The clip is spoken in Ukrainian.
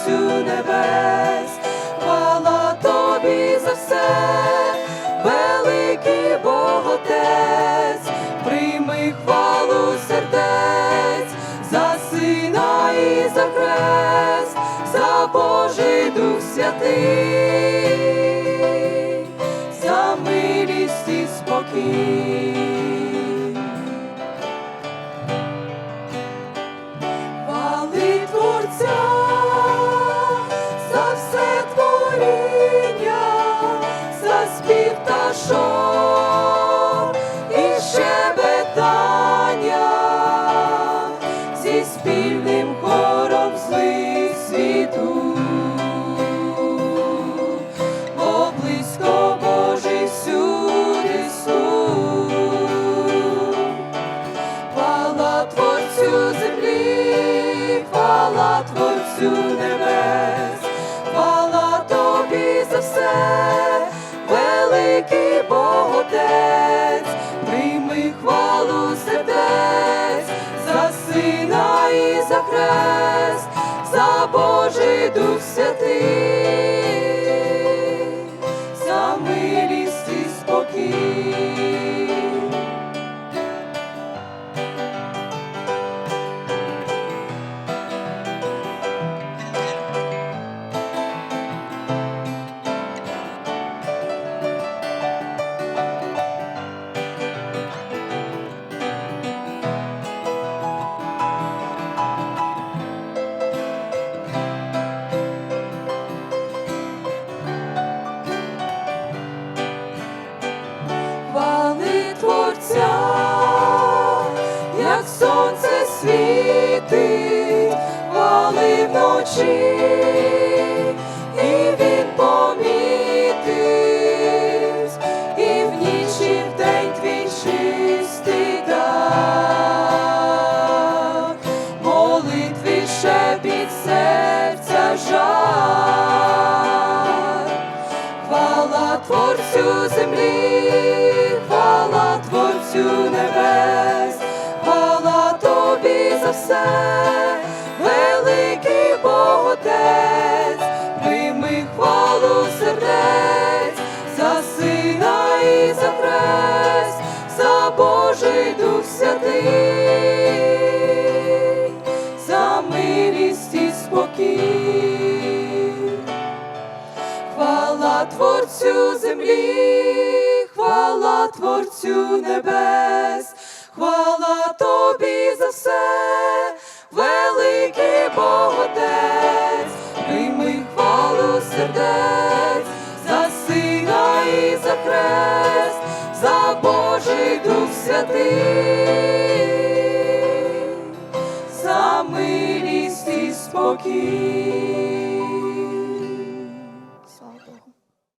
Отцю небес, хвала тобі за все, великий Боготець, прийми хвалу сердець, за сина і за хрест, за Божий Дух Святий, за милість і спокій. І за Божий Дух святий, як сонце світить, хвали вночі, і він помітить, і в ніч, і в день твій чистий дар, молитві шепіт серця жар. Хвала Творцю землі, за все, великий Бог Отець, прийми хвалу сердець, за сина і за хрест, за Божий Дух святий, за милість і спокій. Хвала Творцю землі, хвала Творцю небес, хвала тобі за все, великий Бог Отець, прийми хвалу сердець, за сина і за хрест, за Божий Дух святий, за милість і спокій.